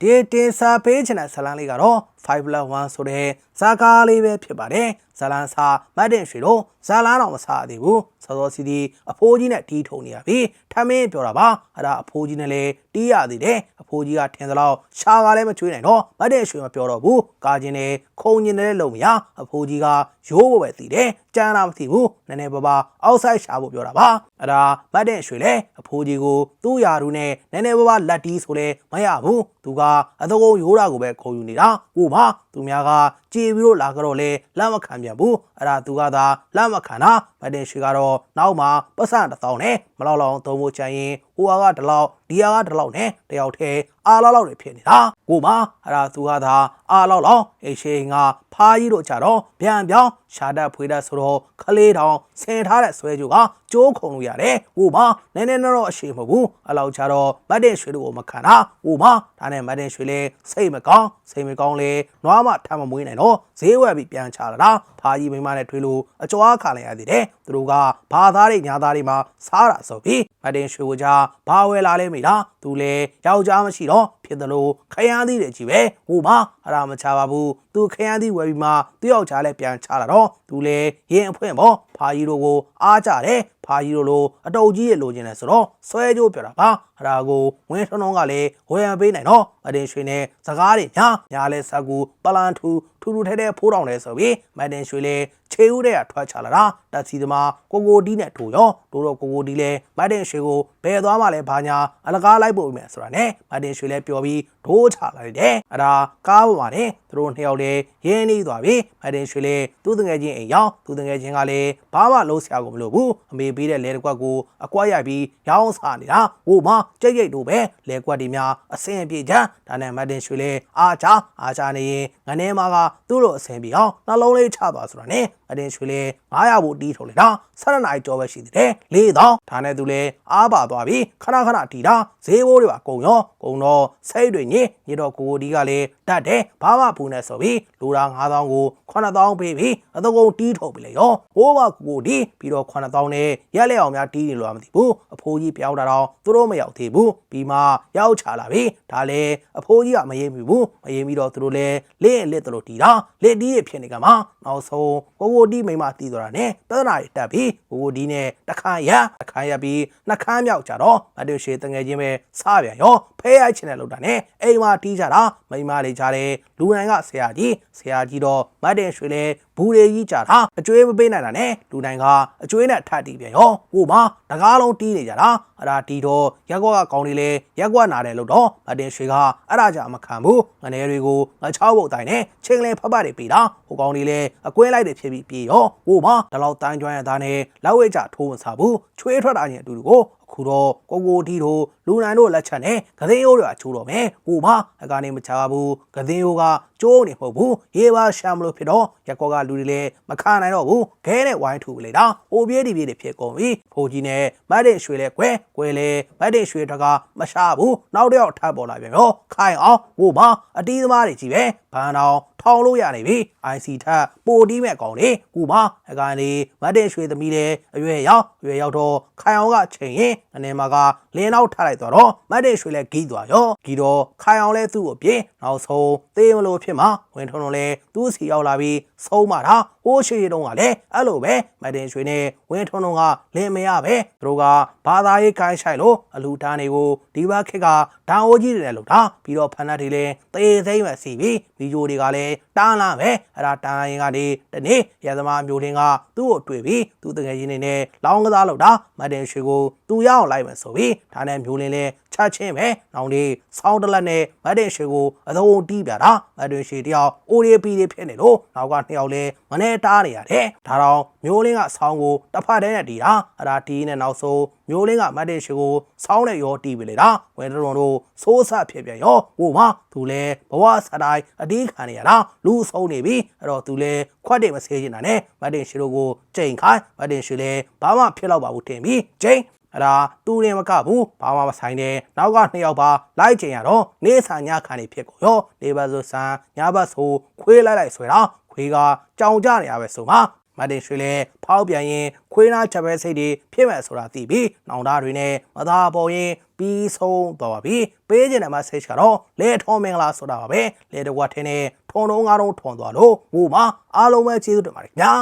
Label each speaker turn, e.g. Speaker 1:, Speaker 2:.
Speaker 1: ဒီတင်စာပေးချင်တဲ့ဇာတ်လမ်းလေးကတော့ 5+1 ဆိုတဲ့ဇာကားလေးပဲဖြစ်ပါတယ်ဇာတ်လမ်းစာမတ်တင်ရွှေတို့ဇာတ်လမ်းတော့မစားသေးဘူးစောစောစီဒီအဖိုးကြီးနဲ့တီးထုံနေရပြီထမင်းပြောတာပါအဲ့ဒါအဖိုးကြီးနဲ့လည်းတီးရသေးတယ်အဖိုးကြီးကထင်သလောက်ရှားကားလည်းမချွေးနိုင်တော့မတ်တင်ရွှေမပြောတော့ဘူးကာချင်းနဲ့ခုံညင်တဲ့လုံမရအဖိုးကြီးကရိုးဖို့ပဲသိတယ်ကြမ်းတာမသိဘူးနည်းနည်းပါးပါအောက်ဆိုင်ရှာဖို့ပြောတာပါအဲ့ဒါမတ်တင်ရွှေလည်းအဖိုးကြီးကိုသူ့ယာရူနဲ့နည်းနည်းပါးပါလက်တီးဆိုလဲမရဘူးသူကအတကုံရိုးတာကိုပဲခုံယူနေတာကိုပါသူများကကြေပြီးတော့လာကြတော့လဲလက်မခံပြန်ဘူးအဲ့ဒါသူကသာလက်မခံတာမတ်တင်ရွှေကတော့နောက်မှပတ်စံတစ်သောင်းနဲ့မလောက်လောက်သုံးဖို့ချင်ရင်ဟိုဟာကဒီလောက်ဒီဟာကဒီလောက်နဲ့တယောက်တည်းအားလောက်လောက်တွေဖြစ်နေတာကိုပါအဲ့ဒါသူကသာအားလောက်လောက်အရှိန်ကဖားကြီးတို့ကြတော့ပြန်ပြောင်းရှာတတ်ဖွေးတတ်ဆိုတော့ခလေးတောင်ဆင်ထားတဲ့ဆွဲကြိုကကျိုးခုံလို့ရတယ်ကိုပါနည်းနည်းတော့အရှိန်မဟုတ်ဘူးအဲ့လောက်ကြတော့မတ်တင်ရွှေတို့ကိုမခံတာကိုပါဒါနဲ့မတ်တင်ရွှေလဲစိတ်မကောင်းစိတ်မကောင်းလေနွားမထမ်းမမွေးနိုင်တော့ဈေးဝယ်ပြီးပြန်ချလာတာဖားကြီးမိမနဲ့ထွေးလို့အကျော်ခါလိုက်ရသေးတယ်သူတို့ကဘာသားတွေညာသားတွေမှာစားတာဆိုပြီးမတ်တင်ရွှေကကြဘာဝယ်လာလဲမိလားသူလဲယောက်ျားမရှိတော့ဖြစ်တယ်လို့ခရမ်းသီးတွေကြီးပဲဟိုပါအဲ့ဒါမချပါဘူးသူခရမ်းသီးဝယ်ပြီးမှသူ့ယောက်ျားလဲပြန်ချလာတော့သူလဲရင်အဖွင့်ပေါ့ဖာကြီးတို့ကိုအားကြတယ်ဖာကြီးတို့လိုအတုပ်ကြီးရဲ့လိုချင်တယ်ဆိုတော့ဆွဲကြိုးပြတာပါအဲ့ဒါကိုဝင်းထွန်းထွန်းကလည်းဝယ်ရပေးနိုင်တော့မတင်ရွှေနဲ့စကားတွေညာညာလဲဆက်ကူပလန်ထူထူထူထဲထဲဖိုးတောင်လဲဆိုပြီးမတင်ရွှေလဲခြေဦးတဲ့ကထွက်ချလာတာတက်စီသမားကိုကိုတီးနဲ့ထိုးရောတို့တော့ကိုကိုတီးလဲမတင်ရွှေကို ဘယ်သွားမှလဲဘာညာအလကားလိုက်ဖို့မယ်ဆိုတာနဲ့မတင်ရွှေလဲပြောပြီးဒိုးချလာတယ်အဲ့ဒါကားပေါ်မှာနဲ့သူတို့နှစ်ယောက်လဲရင်းနှီးသွားပြီမတင်ရွှေလဲသူ့တငယ်ချင်းအိမ်ရောက်သူ့တငယ်ချင်းကလည်းဘာမှလုံးဆရာကိုမလိုဘူးအမေပေးတဲ့လဲတစ်ကွက်ကိုအကွက်ရိုက်ပြီးရောင်းစားနေတာဟိုမှာကြိတ်ကြိတ်တို့ပဲလဲကွက်တွေများအစင်ပြေချမ်းဒါနဲ့မတင်ရွှေလဲအားချအားချနေရင်ငနေမာကသူ့လိုအစင်ပြေအောင်နှလုံးလေးချသွားဆိုတာနဲ့မတင်ရွှေလဲ900ဘူးတီးထုတ်လိုက်တာ7နိုင်ကျော်ပဲရှိသေးတယ်လေးတော့ဒါနဲ့သူလဲအားပါသွားပြီခဏခဏတီးတာဈေးဘိုးတွေပါကုံရောကုံတော့စိတ်တွေညစ်ညတော့ကိုကိုဒီကလည်းတတ်တယ်ဘာမှဘူးနဲ့ဆိုပြီးလူတာ9000ကို9000ပေးပြီးအတကုံတီးထုတ်ပြီလေရောဟိုးမကိုကိုဒီပြီးတော့9000နဲ့ရက်လက်အောင်များတီးနေလို့မသိဘူးအဖိုးကြီးပြောင်းတာတော့သူတို့မရောက်သေးဘူးပြီးမှရောက်ချလာပြီဒါလည်းအဖိုးကြီးကမရေးမိဘူးမရေးမိတော့သူတို့လည်းလက်ရင်လက်တလို့တီးတာလက်တီးရဖြစ်နေကမှနောက်ဆုံးကိုကိုဒီမိမတီးသွားတာနဲ့ပြဿနာတွေတက်ပြီးကိုကိုဒီနဲ့တခါရတခါရပြီးနှခမ်းမြောက်ကြတော့မတူရှေတငယ်ချင်းပဲစပြန်ရော ဖဲရိုက်ချင်တဲ့လောက်တာနဲ့အိမ်မှာတီးကြတာမိမလေးကြတယ်လူနိုင်ကဆရာကြီးဆရာကြီးတော့မတ်တင်ရွှေလဲဘူးတွေကြီးကြတာအကျွေးမပေးနိုင်တာနဲ့လူနိုင်ကအကျွေးနဲ့ထပ်တီးပြန်ရောဟိုမှာတကားလုံးတီးနေကြတာအဲ့ဒါတီးတော့ရက်ကွက်ကကောင်းလေးလဲရက်ကွက်နာတယ်လို့တော့မတ်တင်ရွှေကအဲ့ဒါကြမခံဘူးငနေတွေကိုငချောက်ပုတ်တိုင်းနဲ့ချင်းလဲဖတ်ဖတ်တွေပေးတာဟိုကောင်းလေးလဲအကွဲလိုက်တွေဖြစ်ပြီးပြေရောဟိုမှာဒီလောက်တန်းကျွမ်းရသားနဲ့လောက်ဝဲကြထိုးမစားဘူးချွေးထွက်တာချင်းအတူတူကိုအခုတော့ကိုကိုတီတို့လူနိုင်တို့လက်ချက်နဲ့ဂသိန်းအိုးတွေကချိုးတော့မယ်ဟိုမှာအကနေမချဘူးဂသိန်းအိုးကကျိုးနေမဟုတ်ဘူးရေးပါရှာမလို့ဖြစ်တော့ရက်ကောကလူတွေလည်းမခံနိုင်တော့ဘူးခဲနဲ့ဝိုင်းထူပလေတာဟိုပြေးဒီပြေးတွေဖြစ်ကုန်ပြီဖိုးကြီးနဲ့မတ်တင်ရွှေလဲကွဲကွဲလဲမတ်တင်ရွှေတကမရှာဘူးနောက်တစ်ယောက်ထပ်ပေါ်လာပြန်ရောခိုင်အောင်ဟိုမှာအတီးသမားတွေကြီးပဲဘန်တော်ထောင်လို့ရနေပြီ IC ထပ်ပိုတီးမဲ့ကောင်လေဟိုမှာအကနေမတ်တင်ရွှေသမီးလည်းအရွယ်ရောက်အရွယ်ရောက်တော့ခိုင်အောင်ကချိန်ရင်အနေမှာကလင်းနောက်ထလိုက်သွားတော့မတ်တင်ရွှေလည်းဂီးသွားရောဂီတော့ခိုင်အောင်လဲသူ့ကိုပြေးနောက်ဆုံးသေးမလို့ဖြစ်မှာဝင်ထုံထုံလဲသူ့စီရောက်လာပြီးဆုံးမတာဟိုးရှိတုံးကလည်းအဲ့လိုပဲမတ်တင်ရွှေနဲ့ဝင်ထုံထုံကလင်းမရပဲသူတို့ကဘာသာရေးခိုင်းဆိုင်လို့အလူတားနေကိုဒီဘက်ခက်ကဒန်အိုးကြီးတွေနဲ့လောက်တာပြီးတော့ဖန်နတ်တွေလည်းသေသိမ့်မဲ့စီပြီးဗီဒီယိုတွေကလည်းတန်းလာပဲအဲ့ဒါတန်းရင်ကနေတနေ့ရသမားမျိုးလင်းကသူ့ကိုတွေ့ပြီးသူ့တကယ်ချင်းနေနဲ့လောင်းကစားလောက်တာမတ်တင်ရွှေကိုသူရအောင်လိုက်မယ်ဆိုပြီးဒါနဲ့မျိုးလင်းလည်း ချချင်းပဲနောက်နေ့စောင်းတလက်နဲ့မတ်တင်ရွှေကိုအသုံးတီးပြတာမတ်တင်ရွှေတယောက်အိုရီပီတွေဖြစ်နေလို့နောက်ကနှစ်ယောက်လည်းမနေတားနေရတယ်ဒါတော့မျိုးလင်းကဆောင်းကိုတစ်ဖက်တည်းနဲ့တီးတာအဲ့ဒါတီးနဲ့နောက်ဆုံးမျိုးလင်းကမတ်တင်ရွှေကိုစောင်းနဲ့ရောတီးပြီလေတာဝဲတော်တို့စိုးစဖြစ်ပြန်ရောဟိုမှာသူလဲဘဝစတိုင်းအတီးခံနေရတာလူဆုံးနေပြီအဲ့တော့သူလဲခွက်တွေမဆေးချင်တာနဲ့မတ်တင်ရွှေတို့ကိုချိန်ခိုင်းမတ်တင်ရွှေလဲဘာမှဖြစ်တော့ပါဘူးတင်ပြီးချိန် အဲ့ဒါသူရင်မကဘူးဘာမှမဆိုင်တဲ့နောက်ကနှစ်ယောက်ပါလိုက်ချင်ရတော့နေဆာညခံနေဖြစ်ကိုရောနေပါဆိုဆန်ညဘတ်ဆိုခွေးလိုက်လိုက်ဆွဲတာခွေးကကြောင်ကြနေရပဲဆိုမှမမတ်တင်ရွှေလည်းဖောက်ပြန်ရင်ခွေးနာချက်ပဲစိတ်တွေဖြစ်မဲ့ဆိုတာသိပြီးနောင်တတွေနဲ့မသာပေါ်ရင်ပြီးဆုံးသွားပါပြီပေးခြင်းတဲ့ message ကတော့လေထုံးမင်္ဂလာဆိုတာပါပဲလေတကွာထင်းနဲ့ထုံလုံးကားတော့ထွန်သွားလို့ဟိုမှာအားလုံးပဲကျေးဇူးတင်ပါတယ်ခင်ဗျာ